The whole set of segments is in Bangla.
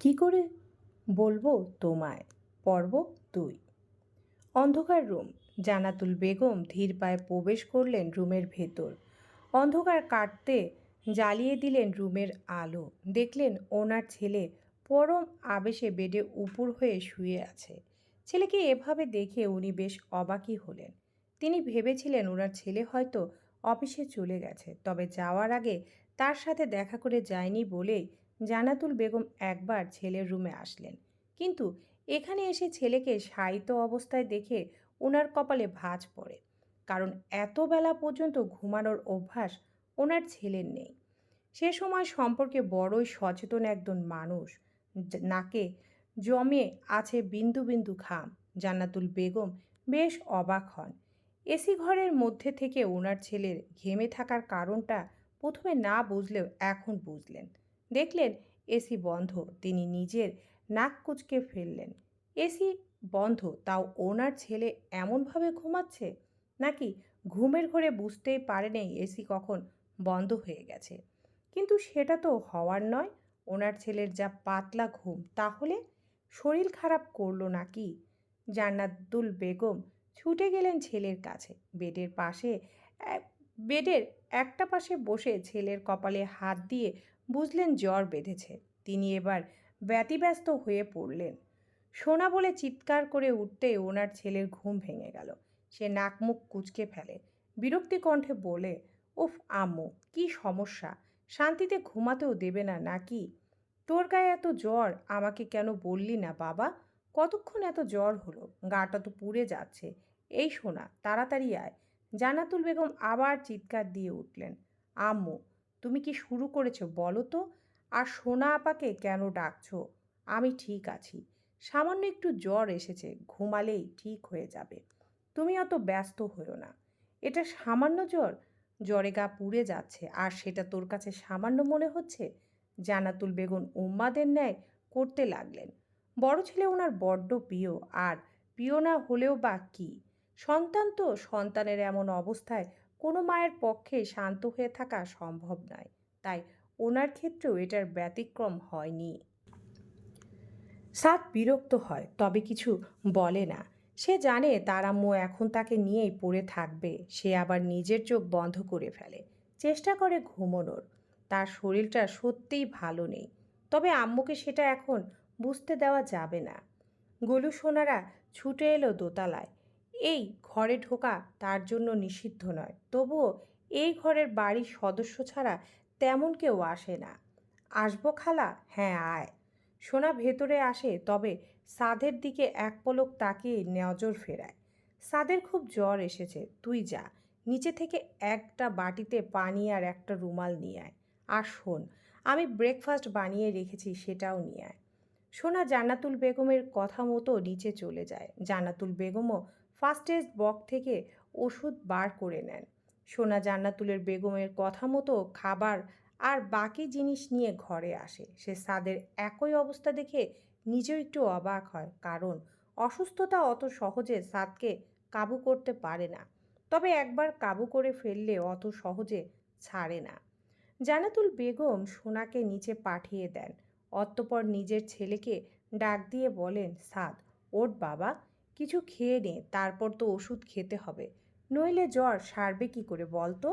কি করে? বলব তোমায়। পর্ব দুই। অন্ধকার রুম। জানাতুল বেগম ধীর পায়ে প্রবেশ করলেন রুমের ভেতর। অন্ধকার কাটতে জ্বালিয়ে দিলেন রুমের আলো। দেখলেন ওনার ছেলে পরম আবেশে বেডে উপুর হয়ে শুয়ে আছে। ছেলেকে এভাবে দেখে উনি বেশ অবাকই হলেন। তিনি ভেবেছিলেন ওনার ছেলে হয়তো অফিসে চলে গেছে, তবে যাওয়ার আগে তার সাথে দেখা করে যায়নি বলেই জানাতুল বেগম একবার ছেলের রুমে আসলেন। কিন্তু এখানে এসে ছেলেকে শায়িত অবস্থায় দেখে ওনার কপালে ভাঁজ পড়ে। কারণ এত বেলা পর্যন্ত ঘুমানোর অভ্যাস ওনার ছেলের নেই। সে সময় সম্পর্কে বড়ই সচেতন একজন মানুষ। নাকে জমে আছে বিন্দু বিন্দু ঘাম। জান্নাতুল বেগম বেশ অবাক হন। এসি ঘরের মধ্যে থেকে ওনার ছেলের ঘেমে থাকার কারণটা প্রথমে না বুঝলেও এখন বুঝলেন। দেখলেন এসি বন্ধ, তিনি নিজের নাক কুচকে ফেললেন। এসি বন্ধ, তাও ওনার ছেলে এমনভাবে ঘুমাচ্ছে? নাকি ঘুমের ঘরে বুঝতেই পারেনি এসি কখন বন্ধ হয়ে গেছে? কিন্তু সেটা তো হওয়ার নয়, ওনার ছেলের যা পাতলা ঘুম, তাহলে শরীর খারাপ করল নাকি? জান্নাতুল বেগম ছুটে গেলেন ছেলের কাছে। বেডের পাশে বেডের একটা পাশে বসে ছেলের কপালে হাত দিয়ে বুঝলেন জ্বর বেঁধেছে। তিনি এবার ব্যতিব্যস্ত হয়ে পড়লেন। সোনা বলে চিৎকার করে উঠতে ওনার ছেলের ঘুম ভেঙে গেল। সে নাক মুখ কুচকে ফেলে। বিরক্তি কণ্ঠে বলে উফ আম্মু, কি সমস্যা? শান্তিতে ঘুমাতেও দেবে না নাকি? তোর গায়ে এত জ্বর, আমাকে কেন বললি না বাবা? কতক্ষণ এত জ্বর হলো? গাটা তো পুড়ে যাচ্ছে। এই শোনা তাড়াতাড়ি আয়। জানাতুল বেগম আবার চিৎকার দিয়ে উঠলেন, আম্মু তুমি কি শুরু করেছ বলো তো? আর সোনা আপাকে কেন ডাকছো? আমি ঠিক আছি। সামান্য একটু জ্বর এসেছে, ঘুমালেই ঠিক হয়ে যাবে। তুমি অত ব্যস্ত হও না। এটা সামান্য জ্বর? জ্বরে গা পুড়ে যাচ্ছে। আর সেটা তোর কাছে সামান্য মনে হচ্ছে? জানাতুল বেগুন উম্মাদের ন্যায় করতে লাগলেন। বড় ছেলে ওনার বড্ড প্রিয়। আর প্রিয় না হলেও বা কী? সন্তান তো সন্তানের এমন অবস্থায় কোনো মায়ের পক্ষে শান্ত হয়ে থাকা সম্ভব নয়। তাই ওনার ক্ষেত্রেও এটার ব্যতিক্রম হয়নি। সাত বিরক্ত হয়, তবে কিছু বলে না। সে জানে তার আম্মু এখন তাকে নিয়েই পড়ে থাকবে, সে আবার নিজের চোখ বন্ধ করে ফেলে। চেষ্টা করে ঘুমোনোর, তার শরীরটা সত্যিই ভালো নেই। তবে আম্মুকে সেটা এখন বুঝতে দেওয়া যাবে না। গোলু সোনারা ছুটে এলো দোতলায়। এই ঘরে ঢোকা তার জন্য নিষিদ্ধ নয়। তবুও এই ঘরের বাড়ির সদস্য ছাড়া তেমন কেউ আসে না। আসব খালা? হ্যাঁ আয়। সোনা ভেতরে আসে, তবে সাদের দিকে এক পলক তাকিয়ে নজর ফেরায়। সাদের খুব জ্বর এসেছে, তুই যা। নিচে থেকে একটা বাটিতে পানি আর একটা রুমাল নিয়ে আয়। আর শোন, আমি ব্রেকফাস্ট বানিয়ে রেখেছি সেটাও নিয়ে আয়। সোনা জান্নাতুল বেগমের কথা মতো নিচে চলে যায়। জান্নাতুল বেগমও ফার্স্ট এড বক্স থেকে ওষুধ বার করে নেন। সোনা জান্নাতুলের বেগমের কথা মতো খাবার আর বাকি জিনিস নিয়ে ঘরে আসে। সে সাদের একই অবস্থা দেখে নিজেও একটু অবাক হয়, কারণ অসুস্থতা অত সহজে সাদকে কাবু করতে পারে না। তবে একবার কাবু করে ফেললে অত সহজে ছাড়ে না। জানাতুল বেগম সোনাকে নিচে পাঠিয়ে দেন। অতঃপর নিজের ছেলেকে ডাক দিয়ে বলেন সাদ ওর বাবা কিছু খেয়ে নে, তারপর তো ওষুধ খেতে হবে। নইলে জ্বর সারবে কি করে বল তো?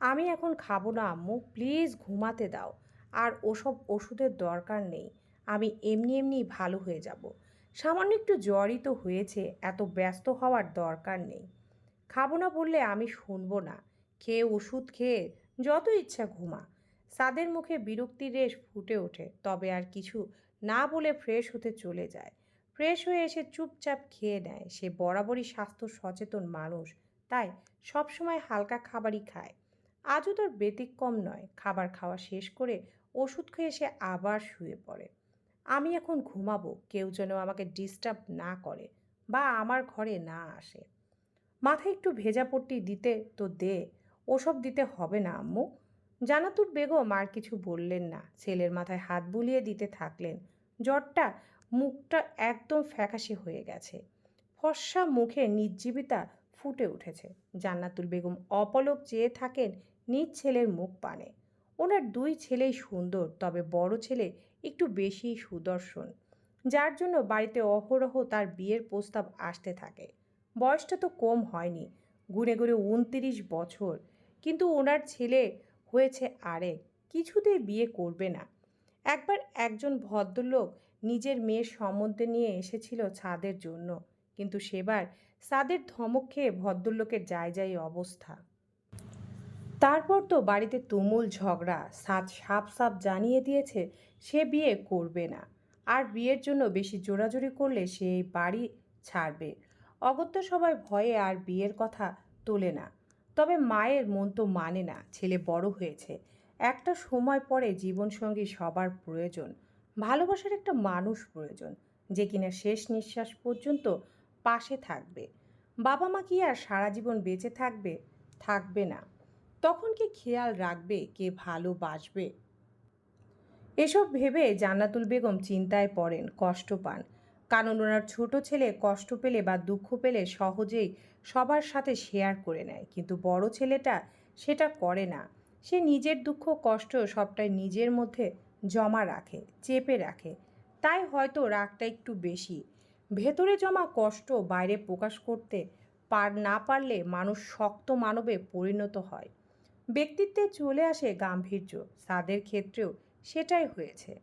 আমি এখন খাব না আম্মু, প্লিজ ঘুমাতে দাও। আর ওসব ওষুধের দরকার নেই, আমি এমনি এমনি ভালো হয়ে যাব। সামান্য একটু জ্বরই তো হয়েছে, এত ব্যস্ত হওয়ার দরকার নেই। খাব না বললে আমি শুনব না। খেয়ে ওষুধ খেয়ে যত ইচ্ছা ঘুমা। সাদের মুখে বিরক্তির রেশ ফুটে ওঠে, তবে আর কিছু না বলে ফ্রেশ হতে চলে যায়। ফ্রেশ হয়ে এসে চুপচাপ খেয়ে নেয়। সে বরাবরই স্বাস্থ্য সচেতন মানুষ, তাই সবসময় হালকা খাবারই খায়। আজও তোর ব্যতিক্রম নয়, খাবার খাওয়া শেষ করে ওষুধ খেয়ে সে আবার শুয়ে পড়ে। আমি এখন ঘুমাবো, কেউ যেন আমাকে ডিস্টার্ব না করে বা আমার ঘরে না আসে। মাথায় একটু ভেজা পট্টি দিতে তো দে, ওসব দিতে হবে না আম্মু। জানাতুর বেগম আর কিছু বললেন না। ছেলের মাথায় হাত বুলিয়ে দিতে থাকলেন। জ্বরটা মুখটা একদম ফ্যাকাশে হয়ে গেছে। ফর্সা মুখে নির্জীবিতা ফুটে উঠেছে। জান্নাতুল বেগম অপলক চেয়ে থাকেন নিজ ছেলের মুখ পানে। ওনার দুই ছেলেই সুন্দর, তবে বড় ছেলে একটু বেশি সুদর্শন। যার জন্য বাড়িতে অহরহ তার বিয়ের প্রস্তাব আসতে থাকে। বয়সটা তো কম হয়নি, গুনে গুনে উনতিরিশ বছর। কিন্তু ওনার ছেলে হয়েছে আরেক, কিছুতেই বিয়ে করবে না। একবার একজন ভদ্রলোক নিজের মেয়ের সম্বন্ধে নিয়ে এসেছিল ছাদের জন্য। কিন্তু সেবার সাদের ধমক খেয়ে ভদ্রলোকের যায় যায় অবস্থা। তারপর তো বাড়িতে তুমুল ঝগড়া সাত সাপ সাপ জানিয়ে দিয়েছে সে বিয়ে করবে না। আর বিয়ের জন্য বেশি জোরাজুরি করলে সে এই বাড়ি ছাড়বে। অগত্য সবাই ভয়ে আর বিয়ের কথা তোলে না। তবে মায়ের মন তো মানে না, ছেলে বড় হয়েছে। একটা সময় পরে জীবনসঙ্গী সবার প্রয়োজন। ভালোবাসার একটা মানুষ প্রয়োজন, যে কিনা শেষ নিঃশ্বাস পর্যন্ত পাশে থাকবে। বাবা মা কি আর সারা জীবন বেঁচে থাকবে? থাকবে না। তখন কি খেয়াল রাখবে কে ভালোবাসবে? এসব ভেবে জান্নাতুল বেগম চিন্তায় পড়েন, কষ্ট পান। কারণ ওনার ছোট ছেলে কষ্ট পেলে বা দুঃখ পেলে সহজেই সবার সাথে শেয়ার করে নেয়। কিন্তু বড় ছেলেটা সেটা করে না। সে নিজের দুঃখ, কষ্ট সবটাই নিজের মধ্যে জমা রাখে, চেপে রাখে। তাই হয়তো রাগটা একটু বেশি। ভেতরে জমা কষ্ট বাইরে প্রকাশ করতে পার, না পারলে মানুষ শক্ত মানবে পরিণত হয়। ব্যক্তিত্বে চলে আসে গাম্ভীর্য সাদের ক্ষেত্রেও সেটাই হয়েছে।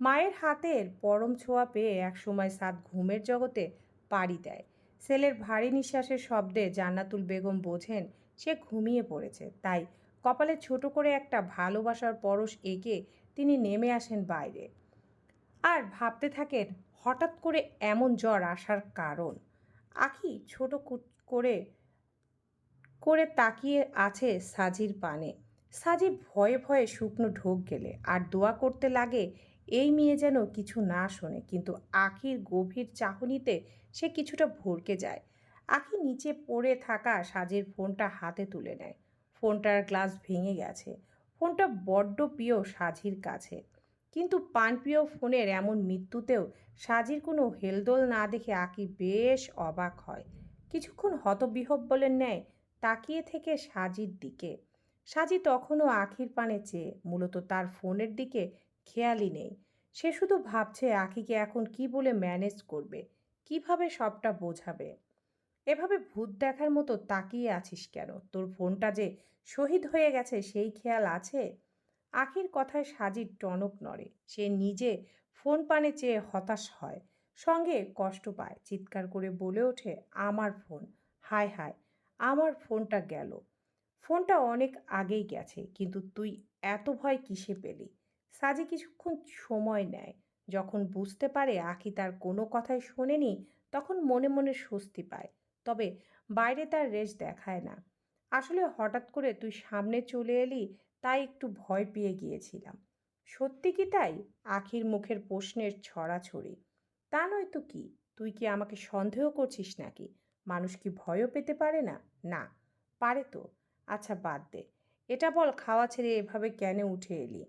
মায়ের হাতের পরম ছোঁয়া পেয়ে একসময় সাদ ঘুমের জগতে পাড়ি দেয়। সেলের ভারী নিঃশ্বাসের শব্দে জান্নাতুল বেগম বোঝেন, সে ঘুমিয়ে পড়েছে। তাই কপালে ছোট করে একটা ভালোবাসার পরশ এঁকে তিনি নেমে আসেন বাইরে। আর ভাবতে থাকেন, হঠাৎ করে এমন জ্বর আসার কারণ। আখি ছোট করে করে তাকিয়ে আছে সাজির পানে। সাজি ভয়ে ভয়ে শুকনো ঢোক গেলে, আর দোয়া করতে লাগে, এই মেয়ে যেন কিছু না শোনে, কিন্তু আখির গভীর চাহনিতে সে কিছুটা ভরকে যায়। আখি নিচে পড়ে থাকা সাজির ফোনটা হাতে তুলে নেয়। ফোনটার গ্লাস ভেঙে গেছে। ফোনটা বড্ড প্রিয় সাজির কাছে। কিন্তু পানপ্রিয় ফোনের এমন মৃত্যুতেও সাজির কোনো হেলদোল না দেখে আকি বেশ অবাক হয়। কিছুক্ষণ হতবিহব বলে ন্যায় তাকিয়ে থেকে সাজির দিকে। সাজি তখনও আখির পানে চেয়ে, মূলত তার ফোনের দিকে খেয়ালই নেই। সে শুধু ভাবছে আখিকে এখন কি বলে ম্যানেজ করবে? কীভাবে সবটা বোঝাবে? এভাবে ভূত দেখার মতো তাকিয়ে আছিস কেন? তোর ফোনটা যে শহীদ হয়ে গেছে, সেই খেয়াল আছে? আখির কথায় সাজির টনক নড়ে। সে নিজে ফোন পানে চেয়ে হতাশ হয়, সঙ্গে কষ্ট পায়। চিৎকার করে বলে ওঠে, আমার ফোন, হায় হায়, আমার ফোনটা গেল। ফোনটা অনেক আগেই গেছে, কিন্তু তুই এত ভয় কিসে পেলি? সাজি কিছুক্ষণ সময় নেয়। যখন বুঝতে পারে আখি তার কোনো কথাই শোনেনি, তখন মনে মনে স্বস্তি পায়। তবে বাইরে তার রেশ দেখায় না। আসলে হঠাৎ করে তুই সামনে চলে এলি, তাই একটু ভয় পেয়ে গিয়েছিলাম। সত্যি কি তাই? আখির মুখের প্রশ্নের ছড়াছড়ি। তা নয় তো কি? তুই কি আমাকে সন্দেহ করছিস নাকি? মানুষ কি ভয়ও পেতে পারে না? না, পারে তো। আচ্ছা বাদ দে। এটা বল খাওয়া ছেড়ে এভাবে কেন উঠে এলি?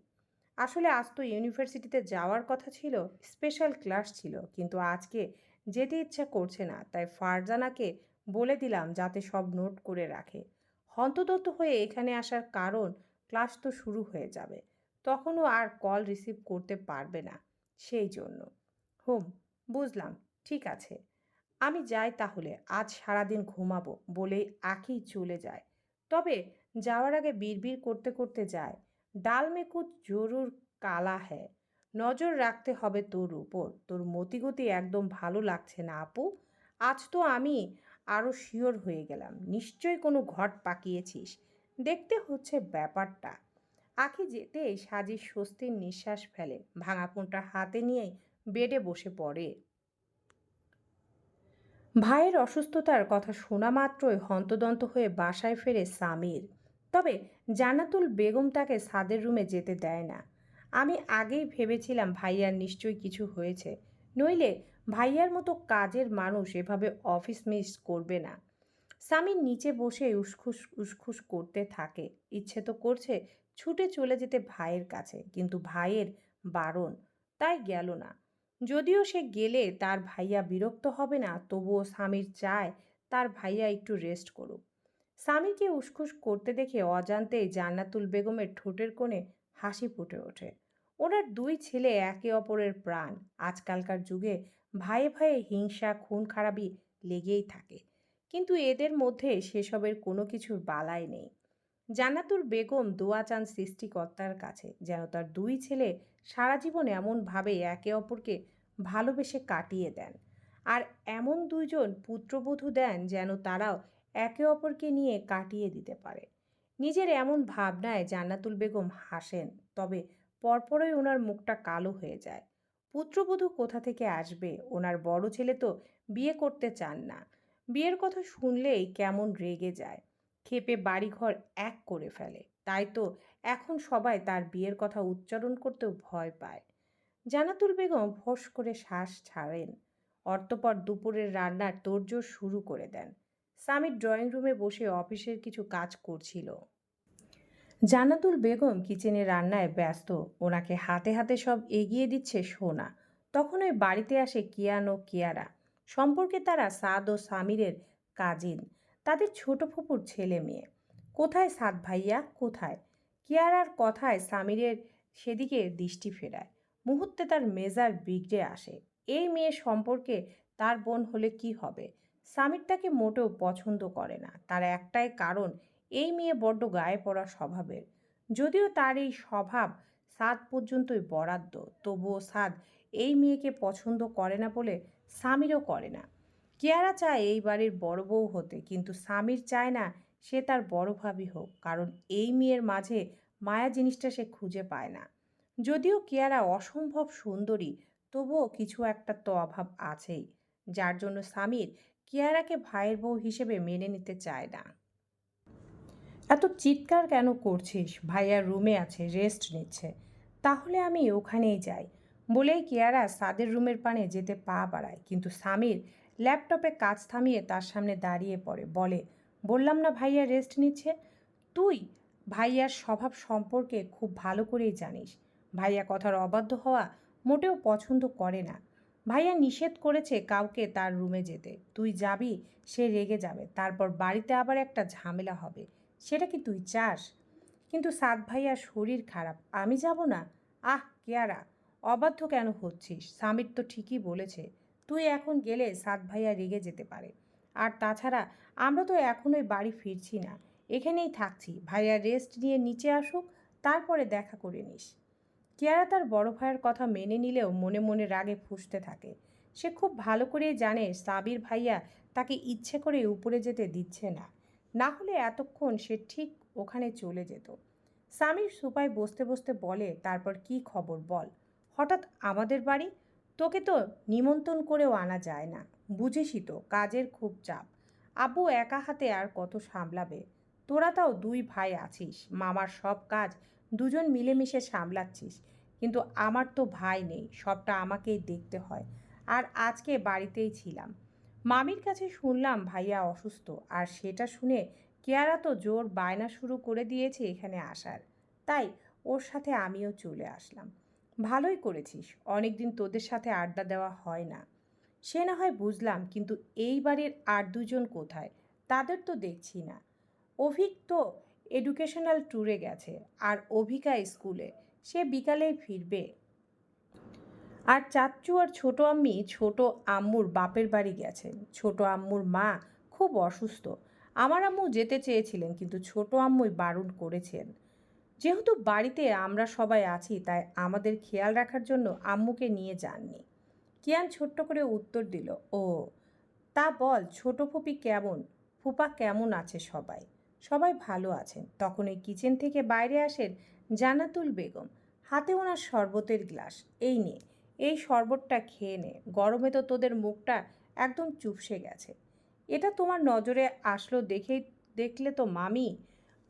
আসলে আজ তো ইউনিভার্সিটিতে যাওয়ার কথা ছিল, স্পেশাল ক্লাস ছিল, কিন্তু আজকে যেতে ইচ্ছা করছে না, তাই ফারজানাকে বলে দিলাম যাতে সব নোট করে রাখে। হন্তদন্ত হয়ে এখানে আসার কারণ ক্লাস তো শুরু হয়ে যাবে। তখনও আর কল রিসিভ করতে পারবে না, সেই জন্য। হুম, বুঝলাম, ঠিক আছে। আমি যাই তাহলে, আজ সারাদিন ঘুমাবো বলেই আঁকি চলে যায়। তবে যাওয়ার আগে বিড়বিড় করতে করতে যায় ডাল মে কুচ জরুর কালা হ্যায়। নজর রাখতে হবে তোর উপর। তোর মতিগতি একদম ভালো লাগছে না, আপু। আজ তো আমি আরও শিওর হয়ে গেলাম। নিশ্চয় কোনো ঘট পাকিয়েছিস। দেখতে হচ্ছে ব্যাপারটা। আখি যেতেই সাজির স্বস্তির নিঃশ্বাস ফেলে। ভাঙা ফোনটা হাতে নিয়েই বেডে বসে পড়ে। ভাইয়ের অসুস্থতার কথা শোনা মাত্রই হন্তদন্ত হয়ে বাসায় ফেরে সামির। তবে জানাতুল বেগম তাকে সাদের রুমে যেতে দেয় না। আমি আগেই ভেবেছিলাম ভাইয়ার নিশ্চয়ই কিছু হয়েছে। নইলে ভাইয়ার মতো কাজের মানুষ এভাবে অফিস মিস করবে না। সামির নিচে বসে উসখুস উসখুস করতে থাকে। ইচ্ছে তো করছে ছুটে চলে যেতে ভাইয়ের কাছে, কিন্তু ভাইয়ের বারণ তাই গেল না। যদিও সে গেলে তার ভাইয়া বিরক্ত হবে না, তবুও স্বামীর চায় তার ভাইয়া একটু রেস্ট করুক। স্বামীকে উসখুস করতে দেখে অজান্তেই জান্নাতুল বেগমের ঠোঁটের কোণে হাসি ফুটে ওঠে। ওনার দুই ছেলে একে অপরের প্রাণ। আজকালকার যুগে ভাইয়ে ভাইয়ে হিংসা খুন খারাপি লেগেই থাকে। কিন্তু এদের মধ্যে সেসবের কোনো কিছুর বালাই নেই। জান্নাতুল বেগম দোয়া চান সৃষ্টিকর্তার কাছে যেন তার দুই ছেলে সারা জীবন এমনভাবে একে অপরকে ভালোবেসে কাটিয়ে দেন। আর এমন দুইজন পুত্রবধূ দেন যেন তারাও একে অপরকে নিয়ে কাটিয়ে দিতে পারে। নিজের এমন ভাবনায় জান্নাতুল বেগম হাসেন, তবে পরপরই ওনার মুখটা কালো হয়ে যায়। পুত্রবধূ কোথা থেকে আসবে? ওনার বড় ছেলে তো বিয়ে করতে চান না। বিয়ের কথা শুনলেই কেমন রেগে যায়। ক্ষেপে বাড়িঘর এক করে ফেলে। তাই তো এখন সবাই তার বিয়ের কথা উচ্চারণ করতেও ভয় পায়। জানাতুল বেগম ফোঁস করে শ্বাস ছাড়েন। অর্থপর দুপুরের রান্নার তোড়জোড় শুরু করে দেন। স্বামীর ড্রয়িং রুমে বসে অফিসের কিছু কাজ করছিল। জান্নাতুল বেগম কিচেনে রান্নায় ব্যস্ত। ওনাকে হাতে হাতে সব এগিয়ে দিচ্ছে সোনা। তখন ওই বাড়িতে আসে কিয়ান ও কিয়ারা। সম্পর্কে তারা সাদ ও সামিরের কাজিন। তাদের ছোট ফুপুর ছেলে মেয়ে। কোথায় সাদ ভাইয়া? কোথায়? কিয়ারার কথায় সামিরের সেদিকে দৃষ্টি ফেরায়। মুহূর্তে তার মেজার বিগড়ে আসে। এই মেয়ে সম্পর্কে তার বোন হলে কি হবে? সামির তাকে মোটেও পছন্দ করে না। তার একটাই কারণ এই মেয়ে বড্ড গায়ে পড়া স্বভাবের। যদিও তার এই স্বভাব সাদ পর্যন্তই বরাদ্দ, তবুও সাদ এই মেয়েকে পছন্দ করে না বলে স্বামীরও করে না। কেয়ারা চায় এই বাড়ির বড় বউ হতে, কিন্তু স্বামীর চায় না সে তার বড় ভাবি হোক, কারণ এই মেয়ের মাঝে মায়া জিনিসটা সে খুঁজে পায় না। যদিও কেয়ারা অসম্ভব সুন্দরী, তবুও কিছু একটা তো অভাব আছেই, যার জন্য স্বামীর কেয়ারাকে ভাইয়ের বউ হিসেবে মেনে নিতে চায় না। এত চিৎকার কেন করছিস? ভাইয়া রুমে আছে রেস্ট নিচ্ছে। তাহলে আমি ওখানেই যাই। বলেই কেয়ারা সাদের রুমের পানে যেতে পা বাড়ায়। কিন্তু স্বামীর ল্যাপটপে কাজ থামিয়ে তার সামনে দাঁড়িয়ে পড়ে। বলে, বললাম না ভাইয়া রেস্ট নিচ্ছে? তুই ভাইয়ার স্বভাব সম্পর্কে খুব ভালো করেই জানিস। ভাইয়া কথার অবাধ্য হওয়া মোটেও পছন্দ করে না। ভাইয়া নিষেধ করেছে কাউকে তার রুমে যেতে। তুই যাবি, সে রেগে যাবে। তারপর বাড়িতে আবার একটা ঝামেলা হবে। সেটা কি তুই চাস? কিন্তু সাদ ভাইয়ার শরীর খারাপ। আমি যাব না? আহ, কেয়ারা, অবাধ্য কেন হচ্ছিস? স্বামীর তো ঠিকই বলেছে, তুই এখন গেলে সাদ ভাইয়া রেগে যেতে পারে। আর তাছাড়া, আমরা তো এখনোই বাড়ি ফিরছি না। এখানেই থাকছি। ভাইয়া রেস্ট নিয়ে নিচে আসুক, তারপরে দেখা করে নিস। কিয়ারা তার বড় ভাইয়ের কথা মেনে নিলেও মনে মনে রাগে ফুসতে থাকে। সে খুব ভালো করেই জানে সাবির ভাইয়া তাকে ইচ্ছে করে উপরে যেতে দিচ্ছে না। না হলে এতক্ষণ সে ঠিক ওখানে চলে যেত। স্বামীর সুপায় বসতে বসতে বলে, তারপর কি খবর বল? হঠাৎ আমাদের বাড়ি? তোকে তো নিমন্ত্রণ করেও আনা যায় না। বুঝিসই তো, কাজের খুব চাপ। আব্বু একা হাতে আর কত সামলাবে? তোরা তাও দুই ভাই আছিস, মামার সব কাজ, দুজন মিলেমিশে সামলাচ্ছিস। কিন্তু আমার তো ভাই নেই, সবটা আমাকেই দেখতে হয়। আর আজকে বাড়িতেই ছিলাম। মামির কাছে শুনলাম ভাইয়া অসুস্থ, আর সেটা শুনে কেয়ারা তো জোর বায়না শুরু করে দিয়েছে এখানে আসার। তাই ওর সাথে আমিও চলে আসলাম। ভালোই করেছিস, অনেকদিন তোদের সাথে আড্ডা দেওয়া হয় না। সে না হয় বুঝলাম, কিন্তু এই বাড়ির আর দুজন কোথায়, তাদের তো দেখছি না। অভিক তো এডুকেশনাল ট্যুরে গেছে, আর অভিকা স্কুলে, সে বিকালেই ফিরবে। আর চাচ্চু আর ছোট আম্মি, ছোট আম্মুর বাপের বাড়ি গেছেন ছোট আম্মুর মা খুব অসুস্থ। আমার আম্মু যেতে চেয়েছিলেন, কিন্তু ছোট আম্মুই বারণ করেছেন। যেহেতু বাড়িতে আমরা সবাই আছি, তাই আমাদের খেয়াল রাখার জন্য আম্মুকে নিয়ে যাননি। কিয়ান ছোট্ট করে উত্তর দিল, ও, তা বল, ছোট ফুপি কেমন? ফুপা কেমন আছে সবাই? সবাই ভালো আছেন। তখন ওই কিচেন থেকে বাইরে আসেন জানাতুল বেগম। হাতে ওনার শরবতের গ্লাস। এই নে এই শরবতটা খেয়ে নে। গরমে তো তোদের মুখটা একদম চুপসে গেছে। এটা তোমার নজরে আসলো দেখেই দেখলে তো মামি।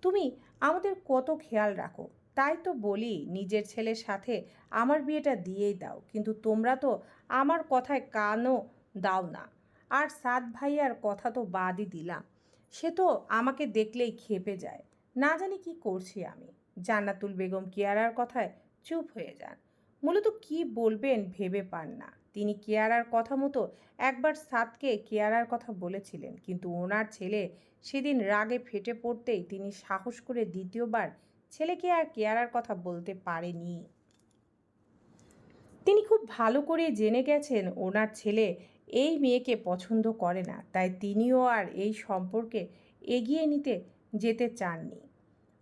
তুমি আমাদের কত খেয়াল রাখো, তাই তো বলি নিজের ছেলের সাথে আমার বিয়েটা দিয়েই দাও, কিন্তু তোমরা তো আমার কথায় কানও দাও না। আর সাত ভাইয়ার কথা তো বাদই দিলাম। সে তো আমাকে দেখলেই খেপে যায়। না জানি কি করছি আমি। জান্নাতুল বেগম কেয়ারার কথায় চুপ হয়ে যান। মূলত কি বলবেন ভেবে পান না। তিনি কেয়ারার কথা মতো একবার সাতকে কেয়ারার কথা বলেছিলেন, কিন্তু ওনার ছেলে সেদিন রাগে ফেটে পড়তেই তিনি সাহস করে দ্বিতীয়বার ছেলেকে আর কেয়ারার কথা বলতে পারেনি। তিনি খুব ভালো করে জেনে গেছেন ওনার ছেলে এই মেয়েকে পছন্দ করে না, তাই তিনিও আর এই সম্পর্কে এগিয়ে নিতে যেতে চাননি।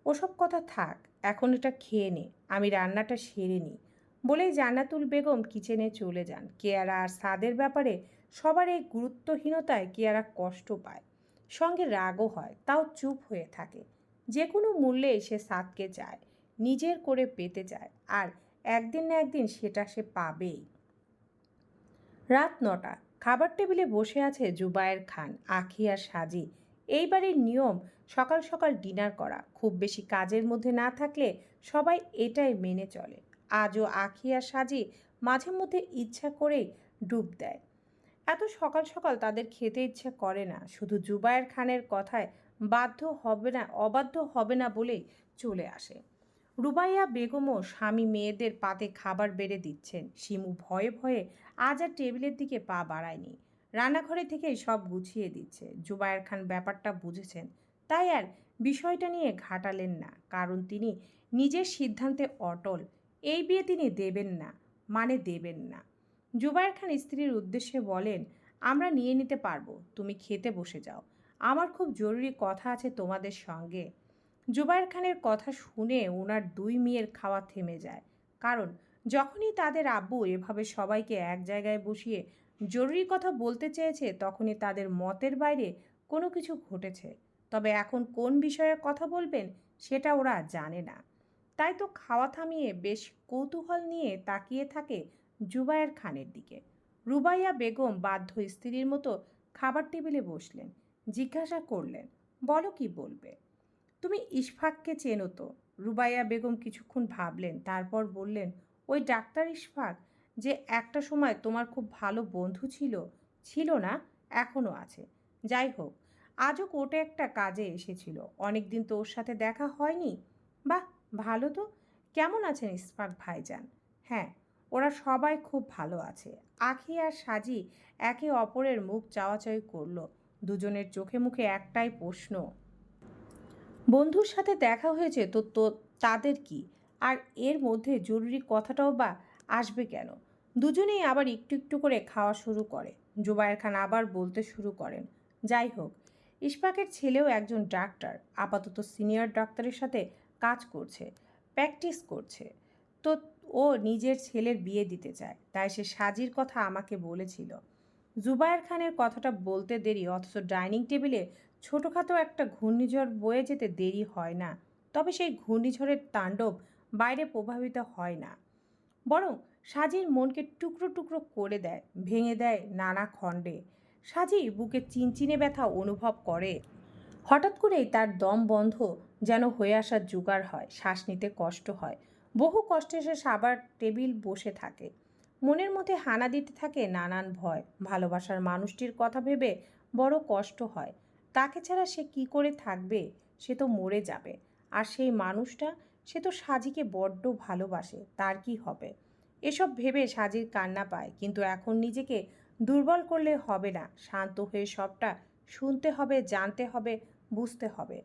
ওসব কথা থাক, এখন এটা খেয়ে নে, আমি রান্নাটা সেরে নিই। বলেই জান্নাতুল বেগম কিচেনে চলে যান। কেয়ারা আর সাদের ব্যাপারে সবার এই গুরুত্বহীনতায় কেয়ারা কষ্ট পায়। সঙ্গে রাগও হয়, তাও চুপ হয়ে থাকে। যে কোনো মূল্যে সে সাদকে চায়, নিজের করে পেতে চায়, আর একদিন না একদিন সেটা সে পাবেই। রাত নটা, খাবার টেবিলে বসে আছে জুবায়ের খান, আখি আর সাজি। এইবারের নিয়ম, সকাল সকাল ডিনার করা। খুব বেশি কাজের মধ্যে না থাকলে সবাই এটাই মেনে চলে। আজও আর সাজি মাঝে মধ্যে ইচ্ছা করেই ডুব দেয়। এত সকাল সকাল তাদের খেতে ইচ্ছা করে না। শুধু জুবায়ের খানের কথায় বাধ্য হবে না, অবাধ্য হবে না বলেই চলে আসে। রুবাইয়া বেগমও স্বামী মেয়েদের পাতে খাবার বেড়ে দিচ্ছেন। শিমু ভয়ে ভয়ে আজ আর টেবিলের দিকে পা বাড়ায়নি। রান্নাঘরে থেকেই সব গুছিয়ে দিচ্ছে। জুবায়ের খান ব্যাপারটা বুঝেছেন। তাই আর বিষয়টা নিয়ে ঘাটালেন না। কারণ তিনি নিজের সিদ্ধান্তে অটল। এই বিয়ে তিনি দেবেন না মানে দেবেন না। জুবায়ের খান স্ত্রীর উদ্দেশ্যে বলেন, আমরা নিয়ে নিতে পারব, তুমি খেতে বসে যাও। আমার খুব জরুরি কথা আছে তোমাদের সঙ্গে। জুবায়ের খানের কথা শুনে ওনার দুই মেয়ের খাওয়া থেমে যায়। কারণ, যখনই তাদের আব্বু এভাবে সবাইকে এক জায়গায় বসিয়ে জরুরি কথা বলতে চেয়েছে, তখনই তাদের মতের বাইরে কোনো কিছু ঘটেছে। তবে এখন কোন বিষয়ে কথা বলবেন, সেটা ওরা জানে না। তাই তো খাওয়া থামিয়ে বেশ কৌতূহল নিয়ে তাকিয়ে থাকে জুবায়ের খানের দিকে। রুবাইয়া বেগম বাধ্য স্ত্রীর মতো খাবার টেবিলে বসলেন, জিজ্ঞাসা করলেন, বলো কি বলবে? তুমি ইশফাককে চেনো তো? রুবাইয়া বেগম কিছুক্ষণ ভাবলেন, তারপর বললেন, ওই ডাক্তার ইশফাক যে একটা সময় তোমার খুব ভালো বন্ধু ছিল ছিল না এখনও আছে। যাই হোক, আজও কোর্টে একটা কাজে এসেছিল। অনেক দিন তো ওর সাথে দেখা হয়নি। বাহ ভালো তো? কেমন আছেন ইস্পাক ভাইজান? হ্যাঁ ওরা সবাই খুব ভালো আছে। আখি আর সাজি একে অপরের মুখ চাওয়াচাই করল। দুজনের চোখে মুখে একটাই প্রশ্ন। বন্ধুর সাথে দেখা হয়েছে তো তো তাদের কি? আর এর মধ্যে জরুরি কথাটাও বা আসবে কেন? দুজনেই আবার একটু একটু করে খাওয়া শুরু করে। জুবায়ের খান আবার বলতে শুরু করেন, যাই হোক ইশফাকের ছেলেও একজন ডাক্তার, আপাতত সিনিয়র ডাক্তারের সাথে কাজ করছে প্র্যাকটিস করছে। তো ও নিজের ছেলের বিয়ে দিতে চায়, তাই সে সাজির কথা আমাকে বলেছিল। জুবায়ের খানের কথাটা বলতে দেরি, অথচ ডাইনিং টেবিলে ছোটোখাটো একটা ঘূর্ণিঝড় বয়ে যেতে দেরি হয় না, তবে সেই ঘূর্ণিঝড়ের তাণ্ডব বাইরে প্রভাবিত হয় না। বরং সাজির মনকে টুকরো টুকরো করে দেয়, ভেঙে দেয় নানা খণ্ডে। সাজি বুকে চিনচিনে ব্যথা অনুভব করে। হঠাৎ করেই তার দম বন্ধ যেন হয়ে আসার জোগাড় হয়, শ্বাস নিতে কষ্ট হয়। বহু কষ্টে সে সাবার টেবিল বসে থাকে। মনের মধ্যে হানা দিতে থাকে নানান ভয়। ভালোবাসার মানুষটির কথা ভেবে বড় কষ্ট হয়। তাকে ছাড়া সে কি করে থাকবে? সে তো মরে যাবে। আর সেই মানুষটা, সে তো সাজিকে বড্ড ভালোবাসে। তার কি হবে? এসব ভেবে সাজির কান্না পায়। কিন্তু এখন নিজেকে দুর্বল করলে হবে না। শান্ত হয়ে সবটা শুনতে হবে, জানতে হবে, বুঝতে হবে।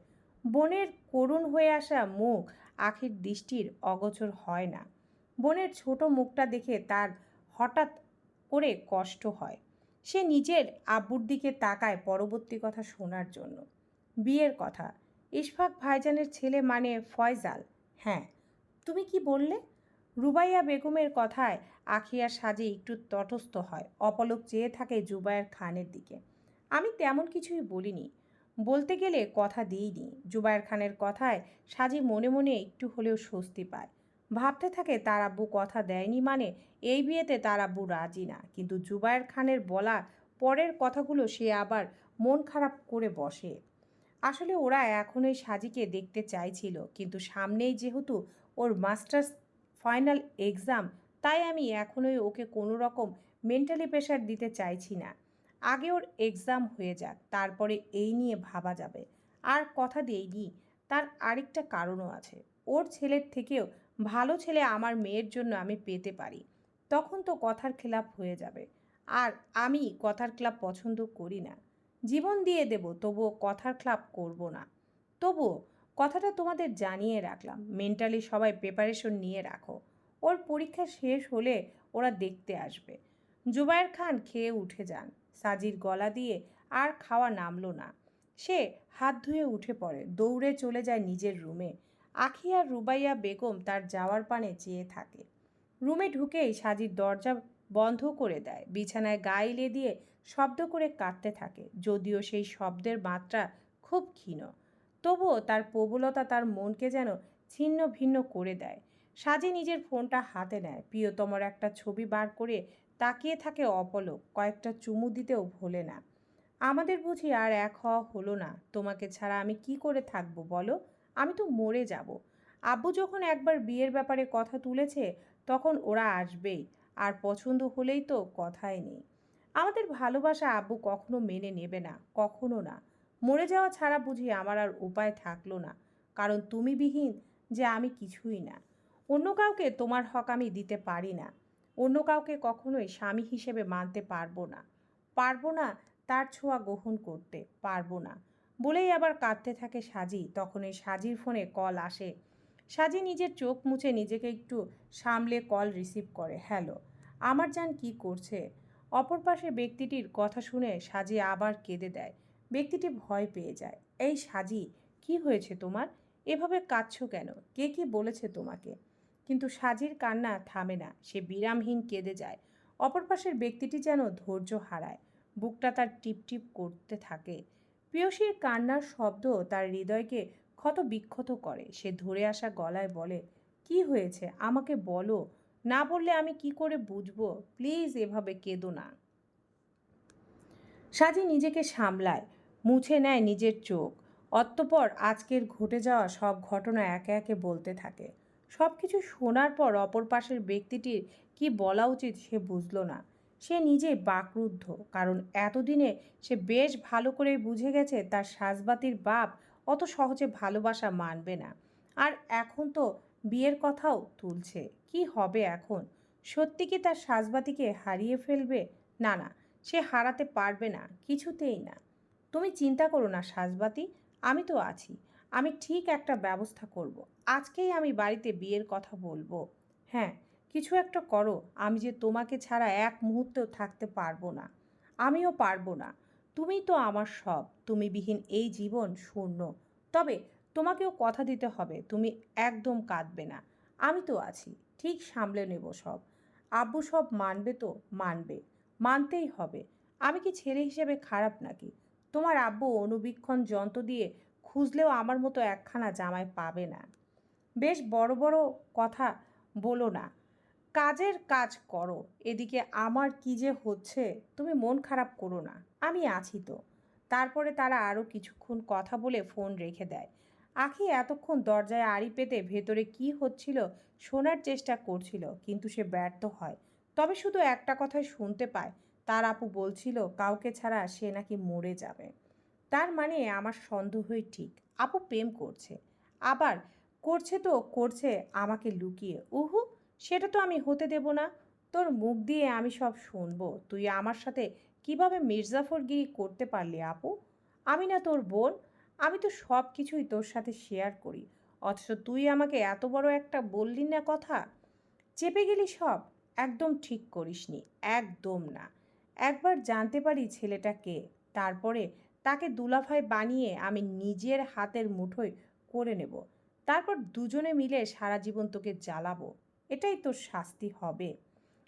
বোনের করুণ হয়ে আসা মুখ আখির দৃষ্টির অগোচর হয় না। বনের ছোট মুখটা দেখে তার হঠাৎ করে কষ্ট হয়। সে নিজের আব্বুর দিকে তাকায় পরবর্তী কথা শোনার জন্য। বিয়ের কথা, ইশফাক ভাইজানের ছেলে মানে ফয়জাল। হ্যাঁ তুমি কি বললে? রুবাইয়া বেগমের কথায় আখিয়া সাজে একটু তটস্থ হয়, অপলক চেয়ে থাকে জুবায়ের খানের দিকে। আমি তেমন কিছুই বলিনি। বলতে গেলে কথা দিইনি। জুবায়ের খানের কথায় সাজি মনে মনে একটু হলেও স্বস্তি পায়। ভাবতে থাকে তার আব্বু কথা দেয়নি মানে এই বিয়েতে তার আব্বু রাজি না। কিন্তু জুবায়ের খানের বলা পরের কথাগুলো সে আবার মন খারাপ করে বসে। আসলে ওরা এখনই সাজিকে দেখতে চাইছিল, কিন্তু সামনেই যেহেতু ওর মাস্টার্স ফাইনাল এক্সাম, তাই আমি এখনই ওকে কোনো রকম মেন্টালি প্রেশার দিতে চাইছি না। আগে ওর এক্সাম হয়ে যাক, তারপরে এই নিয়ে ভাবা যাবে। আর কথা দিইনি তার আরেকটা কারণও আছে। ওর ছেলের থেকেও ভালো ছেলে আমার মেয়ের জন্য আমি পেতে পারি। তখন তো কথার খেলাপ হয়ে যাবে। আর আমি কথার ক্লাব পছন্দ করি না। জীবন দিয়ে দেব, তবুও কথার ক্লাব করব না। তবুও কথাটা তোমাদের জানিয়ে রাখলাম। মেন্টালি সবাই প্রিপারেশন নিয়ে রাখো। ওর পরীক্ষা শেষ হলে ওরা দেখতে আসবে। জুবায়ের খান খেয়ে উঠে যান। সাজির গলা দিয়ে আর খাওয়া নামলো না। সে হাত ধুয়ে উঠে পড়ে, দৌড়ে চলে যায় নিজের রুমে। আখি আর রুবাইয়া বেগম তার যাওয়ার পানে চেয়ে থাকে। রুমে ঢুকেই সাজির দরজা বন্ধ করে দেয়, বিছানায় গাইলে দিয়ে শব্দ করে কাঁদতে থাকে, যদিও সেই শব্দের মাত্রা খুব ক্ষীণ। তবুও তার প্রবলতা তার মনকে যেন ছিন্ন ভিন্ন করে দেয়। সাজি নিজের ফোনটা হাতে নেয়, প্রিয়তমর একটা ছবি বার করে তাকিয়ে থাকে অপলক, কয়েকটা চুমু দিতেও ভোলে না। আমাদের বুঝি আর এক হওয়া হলো না, তোমাকে ছাড়া আমি কি করে থাকব বলো? আমি তো মরে যাব। আব্বু যখন একবার বিয়ের ব্যাপারে কথা তুলেছে, তখন ওরা আসবেই, আর পছন্দ হলেই তো কথাই নেই। আমাদের ভালোবাসা আব্বু কখনো মেনে নেবে না, কখনো না। মরে যাওয়া ছাড়া বুঝি আমার আর উপায় থাকল না, কারণ তুমি বিহীন যে আমি কিছুই না। অন্য কাউকে তোমার হক আমি দিতে পারি না। অন্য কাউকে কখনোই স্বামী হিসেবে মানতে পারব না। পারব না তার ছোঁয়া গ্রহণ করতে, পারব না। বলেই আবার কাঁদতে থাকে সাজি তখন এই সাজির ফোনে কল আসে। সাজি নিজের চোখ মুছে নিজেকে একটু সামলে কল রিসিভ করে, হ্যালো, আমার যান কি করছে? অপর পাশে ব্যক্তিটির কথা শুনে সাজি আবার কেঁদে দেয়। ব্যক্তিটি ভয় পেয়ে যায়, এই সাজি, কি হয়েছে তোমার? এভাবে কাঁদছো কেন? কে কি বলেছে তোমাকে? কিন্তু সাজির কান্না থামে না। সে বিরামহীন কেঁদে যায়। অপর পাশের ব্যক্তিটি যেন ধৈর্য হারায়। বুকটা তার টিপটিপ করতে থাকে। প্রিয়সীর কান্নার শব্দ তার হৃদয়কে ক্ষত বিক্ষত করে। সে ধরে আসা গলায় বলে, কি হয়েছে? আমাকে বলো। না বললে আমি কি করে বুঝব? প্লিজ এভাবে কেঁদো না। সাজি নিজেকে সামলায়, মুছে নেয় নিজের চোখ। অতঃপর আজকের ঘটে যাওয়া সব ঘটনা একে একে বলতে থাকে। সব কিছু শোনার পর অপর পাশের ব্যক্তিটির কি বলা উচিত সে বুঝলো না। সে নিজে বাকরুদ্ধ, কারণ এতদিনে সে বেশ ভালো করে বুঝে গেছে তার সাজবাতির বাপ অত সহজে ভালোবাসা মানবে না। আর এখন তো বিয়ের কথাও তুলছে, কি হবে এখন? সত্যি কি তার সাজবাতিকে হারিয়ে ফেলবে? না না, সে হারাতে পারবে না, কিছুতেই না। তুমি চিন্তা করো না সাজবাতি, আমি তো আছি। আমি ঠিক একটা ব্যবস্থা করব। আজকেই আমি বাড়িতে বিয়ের কথা বলব। হ্যাঁ কিছু একটা করো। আমি যে তোমাকে ছাড়া এক মুহূর্তেও থাকতে পারব না। আমিও পারব না। তুমি তো আমার সব। তুমি বিহীন এই জীবন শূন্য। তবে তোমাকেও কথা দিতে হবে। তুমি একদম কাঁদবে না। আমি তো আছি। ঠিক সামলে নেব সব। আব্বু সব মানবে তো? মানবে। মানতেই হবে। আমি কি ছেলে হিসেবে খারাপ নাকি? তোমার আব্বু অনুবীক্ষণ যন্ত্র দিয়ে খুঁজলেও আমার মতো একখানা জামাই পাবে না। বেশ বড় বড় কথা বলো না। কাজের কাজ করো। এদিকে আমার কি যে হচ্ছে, তুমি মন খারাপ করো না। আমি আছি তো। তারপরে তারা আরও কিছুক্ষণ কথা বলে ফোন রেখে দেয়। আখি এতক্ষণ দরজায় আড়ি পেতে ভেতরে কি হচ্ছিল শোনার চেষ্টা করছিল, কিন্তু সে ব্যর্থ হয়। তবে শুধু একটা কথাই শুনতে পায়। তার আপু বলছিল, কাউকে ছাড়া সে নাকি মরে যাবে। তার মানে আমার সন্দেহই ঠিক। আপু প্রেম করছে। আবার, করছে তো করছে আমাকে লুকিয়ে। উহু, সেটা তো আমি হতে দেব না। তোর মুখ দিয়ে আমি সব শুনব। তুই আমার সাথে কীভাবে মির্জাফরগিরি করতে পারলি আপু? আমি না তোর বোন। আমি তো সব কিছুই তোর সাথে শেয়ার করি। অথচ তুই আমাকে এত বড় একটা বললি না কথা? চেপে গেলি সব? একদম ঠিক করিসনি। একদম না। একবার জানতে পারি ছেলেটা কে। তারপরে তাকে দুলাভাই বানিয়ে আমি নিজের হাতের মুঠোয় করে নেব। তারপর দুজনে মিলে সারা জীবন তোকে জ্বালাবো। এটাই তোর শাস্তি হবে।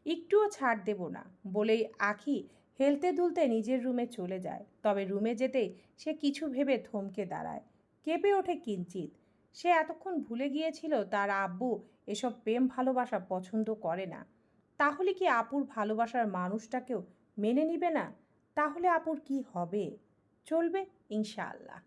একটুও ছাড় দেব না বলেই আখি হেলতে দুলতে নিজের রুমে চলে যায়। তবে রুমে যেতেই সে কিছু ভেবে থমকে দাঁড়ায়। কেঁপে ওঠে কিঞ্চিত সে এতক্ষণ ভুলে গিয়েছিল তার আব্বু এসব প্রেম ভালোবাসা পছন্দ করে না। তাহলে কি আপুর ভালোবাসার মানুষটাকেও মেনে নিবে না? তাহলে আপুর কি হবে? চলবে ইনশাআল্লাহ।